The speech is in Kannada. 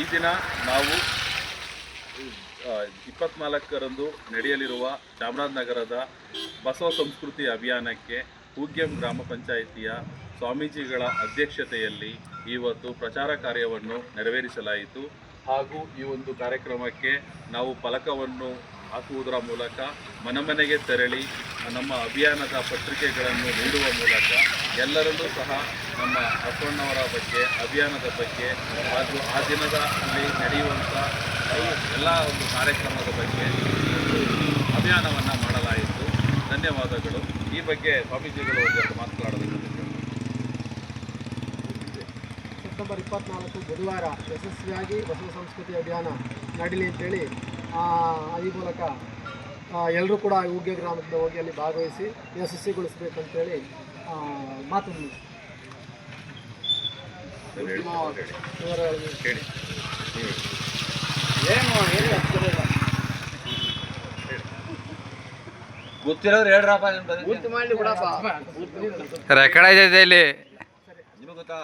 ಈ ದಿನ ನಾವು ಇಪ್ಪತ್ನಾಲ್ಕರಂದು ನಡೆಯಲಿರುವ ಚಾಮರಾಜನಗರದ ಬಸವ ಸಂಸ್ಕೃತಿ ಅಭಿಯಾನಕ್ಕೆ ಹೂಗ್ಯಂ ಗ್ರಾಮ ಪಂಚಾಯಿತಿಯ ಸ್ವಾಮೀಜಿಗಳ ಅಧ್ಯಕ್ಷತೆಯಲ್ಲಿ ಇವತ್ತು ಪ್ರಚಾರ ಕಾರ್ಯವನ್ನು ನೆರವೇರಿಸಲಾಯಿತು. ಹಾಗೂ ಈ ಒಂದು ಕಾರ್ಯಕ್ರಮಕ್ಕೆ ನಾವು ಫಲಕವನ್ನು ಹಾಕುವುದರ ಮೂಲಕ ಮನೆ ಮನೆಗೆ ತೆರಳಿ ನಮ್ಮ ಅಭಿಯಾನದ ಪತ್ರಿಕೆಗಳನ್ನು ನೀಡುವ ಮೂಲಕ ಎಲ್ಲರಲ್ಲೂ ಸಹ ನಮ್ಮ ಅಪ್ಪಣ್ಣವರ ಬಗ್ಗೆ, ಅಭಿಯಾನದ ಬಗ್ಗೆ, ಹಾಗೂ ಆ ದಿನದ ಅಲ್ಲಿ ನಡೆಯುವಂಥ ಎಲ್ಲ ಒಂದು ಕಾರ್ಯಕ್ರಮದ ಬಗ್ಗೆ ಅಭಿಯಾನವನ್ನು ಮಾಡಲಾಯಿತು. ಧನ್ಯವಾದಗಳು. ಈ ಬಗ್ಗೆ ಸ್ವಾಮೀಜಿಗಳು ಒಂದೆರಡು ಮಾತನಾಡಬೇಕು ಸೆಪ್ಟೆಂಬರ್ ಇಪ್ಪತ್ನಾಲ್ಕು ಬುಧವಾರ ಯಶಸ್ವಿಯಾಗಿ ಬಸವ ಸಂಸ್ಕೃತಿ ಅಭಿಯಾನ ನಡೀಲಿ ಅಂತೇಳಿ ಈ ಮೂಲಕ ಎಲ್ಲರೂ ಕೂಡ ಉಗ್ಗೆ ಗ್ರಾಮದಿಂದ ಹೋಗಿ ಅಲ್ಲಿ ಭಾಗವಹಿಸಿ ಯಶಸ್ವಿಗೊಳಿಸಬೇಕಂತೇಳಿ ಮಾತು ಹೇಳಿ ಗೊತ್ತಿರೋರು ಹೇಳ್ರಪ್ಪ ರೆಕಾರ್ಡ್ ಇದೆ ಇಲ್ಲಿ? ನಿಮಗೆ ಗೊತ್ತಾ?